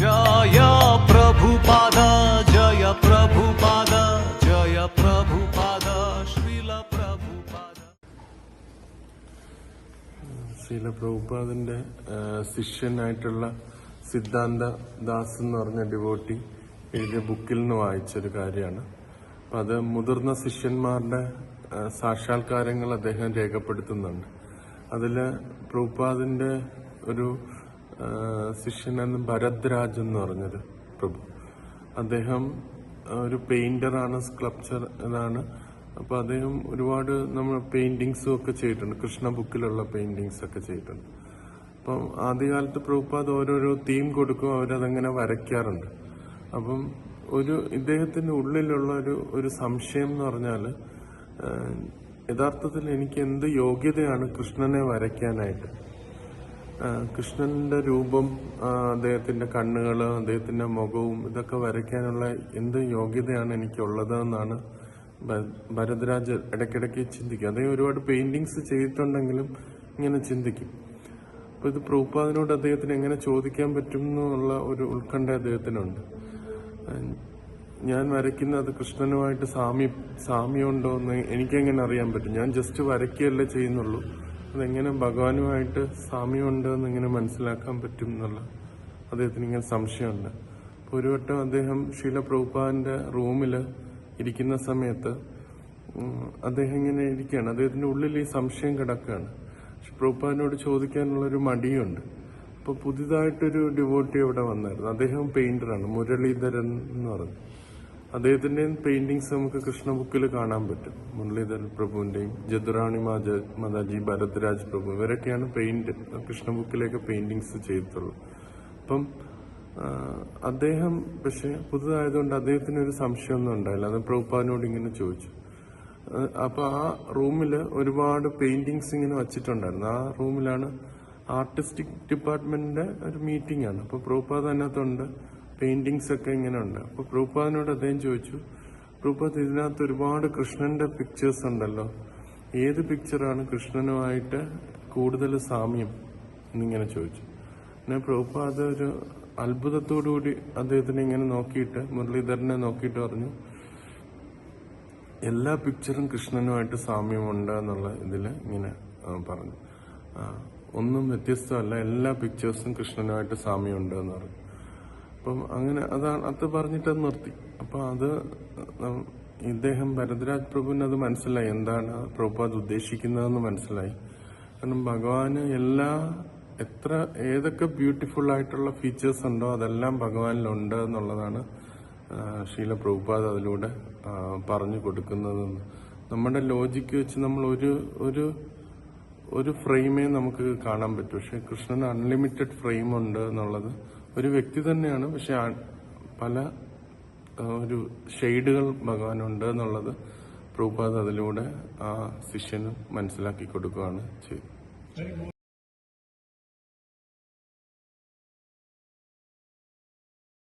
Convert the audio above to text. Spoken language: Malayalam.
ജയ ജയ ജയ പ്രഭുപാദന്റെ ശിഷ്യനായിട്ടുള്ള സിദ്ധാന്ത ദാസ് എന്ന് പറഞ്ഞ ഡിവോട്ടി എഴുതിയ ബുക്കിൽ നിന്ന് വായിച്ചൊരു കാര്യമാണ്. അപ്പം അത് മുതിർന്ന ശിഷ്യന്മാരുടെ സാക്ഷാത്കാരങ്ങൾ അദ്ദേഹം രേഖപ്പെടുത്തുന്നുണ്ട്. അതിൽ പ്രഭുപാദിന്റെ ഒരു ആ, ശിഷ്യനെന്ന് ഭരദ്രാജ് എന്ന് പറഞ്ഞൊരു പ്രഭു. അദ്ദേഹം ഒരു പെയിന്ററാണ് സ്ക്ലപ്ചർ ഇതാണ് അപ്പൊ അദ്ദേഹം ഒരുപാട് നമ്മൾ പെയിന്റിങ്സും ഒക്കെ ചെയ്തിട്ടുണ്ട്. കൃഷ്ണ ബുക്കിലുള്ള പെയിന്റിങ്സ് ഒക്കെ ചെയ്തിട്ടുണ്ട്. അപ്പം ആദ്യകാലത്ത് പ്രഭുപാദ് ഓരോരോ തീം കൊടുക്കും അവരതങ്ങനെ വരയ്ക്കാറുണ്ട്. അപ്പം ഒരു ഇദ്ദേഹത്തിന്റെ ഉള്ളിലുള്ള ഒരു ഒരു സംശയം എന്ന് പറഞ്ഞാൽ യഥാർത്ഥത്തിൽ എനിക്ക് എന്ത് യോഗ്യതയാണ് കൃഷ്ണനെ വരയ്ക്കാനായിട്ട്? കൃഷ്ണന്റെ രൂപം അദ്ദേഹത്തിന്റെ കണ്ണുകൾ അദ്ദേഹത്തിന്റെ മുഖവും ഇതൊക്കെ വരയ്ക്കാനുള്ള എന്ത് യോഗ്യതയാണ് എനിക്കുള്ളത് എന്നാണ് ഭരതരാജ് ഇടയ്ക്കിടയ്ക്ക് ചിന്തിക്കും. അദ്ദേഹം ഒരുപാട് പെയിന്റിങ്സ് ചെയ്തിട്ടുണ്ടെങ്കിലും ഇങ്ങനെ ചിന്തിക്കും. അപ്പൊ ഇത് പ്രൂപ്പാദിനോട് അദ്ദേഹത്തിന് എങ്ങനെ ചോദിക്കാൻ പറ്റും എന്നുള്ള ഒരു ഉത്കണ്ഠ അദ്ദേഹത്തിനുണ്ട്. ഞാൻ വരയ്ക്കുന്നത് കൃഷ്ണനുമായിട്ട് സാമ്യം സാമ്യമുണ്ടോ എന്ന് എനിക്കെങ്ങനെ അറിയാൻ പറ്റും. ഞാൻ ജസ്റ്റ് വരയ്ക്കുകയല്ലേ ചെയ്യുന്നുള്ളൂ. അതെങ്ങനെ ഭഗവാനുമായിട്ട് സാമ്യമുണ്ട് എന്ന് എങ്ങനെ മനസ്സിലാക്കാൻ പറ്റും എന്നുള്ള അദ്ദേഹത്തിന് ഇങ്ങനെ സംശയമുണ്ട്. അപ്പോൾ ഒരു വട്ടം അദ്ദേഹം ശീല പ്രഭുപാദിന്റെ റൂമിൽ ഇരിക്കുന്ന സമയത്ത് അദ്ദേഹം ഇങ്ങനെ ഇരിക്കുകയാണ്. അദ്ദേഹത്തിന്റെ ഉള്ളിൽ ഈ സംശയം കിടക്കുകയാണ്. പക്ഷെ പ്രഭുപാദിനോട് ചോദിക്കാനുള്ള ഒരു മടിയുണ്ട്. അപ്പോൾ പുതിയതായിട്ടൊരു ഡിവോട്ടി അവിടെ വന്നായിരുന്നു. അദ്ദേഹം പെയിന്ററാണ് മുരളീധരൻ എന്ന് പറഞ്ഞു. അദ്ദേഹത്തിന്റെ പെയിന്റിങ്സ് നമുക്ക് കൃഷ്ണ ബുക്കിൽ കാണാൻ പറ്റും. മുരളീധരൻ പ്രഭുവിന്റെയും ജദുറാണി മാജ മാതാജി ഭരദ്രാജ് പ്രഭു ഇവരൊക്കെയാണ് പെയിന്റ് കൃഷ്ണ ബുക്കിലേക്ക് പെയിന്റിങ്സ് ചെയ്തിട്ടുള്ളത്. അപ്പം അദ്ദേഹം പക്ഷെ പുതുതായതുകൊണ്ട് അദ്ദേഹത്തിന് ഒരു സംശയമൊന്നും ഉണ്ടായില്ല. അത് പ്രഭുപാദിനോട് ഇങ്ങനെ ചോദിച്ചു. അപ്പൊ ആ റൂമിൽ ഒരുപാട് പെയിന്റിങ്സ് ഇങ്ങനെ വച്ചിട്ടുണ്ടായിരുന്നു. ആ റൂമിലാണ് ആർട്ടിസ്റ്റിക് ഡിപ്പാർട്ട്മെന്റിന്റെ ഒരു മീറ്റിംഗ് ആണ്. അപ്പൊ പ്രഭുപാദ് അതിനകത്തുണ്ട്. പെയിന്റിങ്സ് ഒക്കെ ഇങ്ങനെ ഉണ്ട് അപ്പൊ പ്രൂപ്പാദിനോട് അദ്ദേഹം ചോദിച്ചു പ്രൂപ്പാദ് ഇതിനകത്ത് ഒരുപാട് കൃഷ്ണന്റെ പിക്ചേഴ്സ് ഉണ്ടല്ലോ. ഏത് പിക്ചറാണ് കൃഷ്ണനുമായിട്ട് കൂടുതൽ സാമ്യം? എന്നിങ്ങനെ ചോദിച്ചു. പിന്നെ പ്രഭുപാദ് ഒരു അത്ഭുതത്തോടുകൂടി അദ്ദേഹത്തിനെ ഇങ്ങനെ നോക്കിയിട്ട് മുരളീധരനെ നോക്കിയിട്ട് പറഞ്ഞു എല്ലാ പിക്ചറും കൃഷ്ണനുമായിട്ട് സാമ്യമുണ്ട് എന്നുള്ള ഇതിൽ ഇങ്ങനെ പറഞ്ഞു. ഒന്നും വ്യത്യസ്തമല്ല. എല്ലാ പിക്ചേഴ്സും കൃഷ്ണനുമായിട്ട് സാമ്യമുണ്ട് എന്ന് പറഞ്ഞു. അപ്പം അങ്ങനെ അതാണ് അത് പറഞ്ഞിട്ട് നിർത്തി. അപ്പൊ അത് ഇദ്ദേഹം ഭരദ്രാജ് പ്രഭുവിന് അത് മനസ്സിലായി. എന്താണ് പ്രഭുപാദ് ഉദ്ദേശിക്കുന്നതെന്ന് മനസ്സിലായി. കാരണം ഭഗവാന് എല്ലാ എത്ര ഏതൊക്കെ ബ്യൂട്ടിഫുൾ ആയിട്ടുള്ള ഫീച്ചേഴ്സ് ഉണ്ടോ അതെല്ലാം ഭഗവാനിലുണ്ട് എന്നുള്ളതാണ് ശീല പ്രഭുപാദ് അതിലൂടെ പറഞ്ഞു കൊടുക്കുന്നതെന്ന്. നമ്മുടെ ലോജിക്ക് വെച്ച് നമ്മൾ ഒരു ഒരു ഒരു ഫ്രെയിമേ നമുക്ക് കാണാൻ പറ്റൂ. പക്ഷെ കൃഷ്ണന് അൺലിമിറ്റഡ് ഫ്രെയിം ഉണ്ട് എന്നുള്ളത് ഒരു വ്യക്തി തന്നെയാണ് പക്ഷെ പല ഒരു ഷെയ്ഡുകൾ ഭഗവാനുണ്ട് എന്നുള്ളത് പ്രഭുപാദ് അതിലൂടെ ആ ശിഷ്യന് മനസ്സിലാക്കി കൊടുക്കുകയാണ് ചെയ്തത്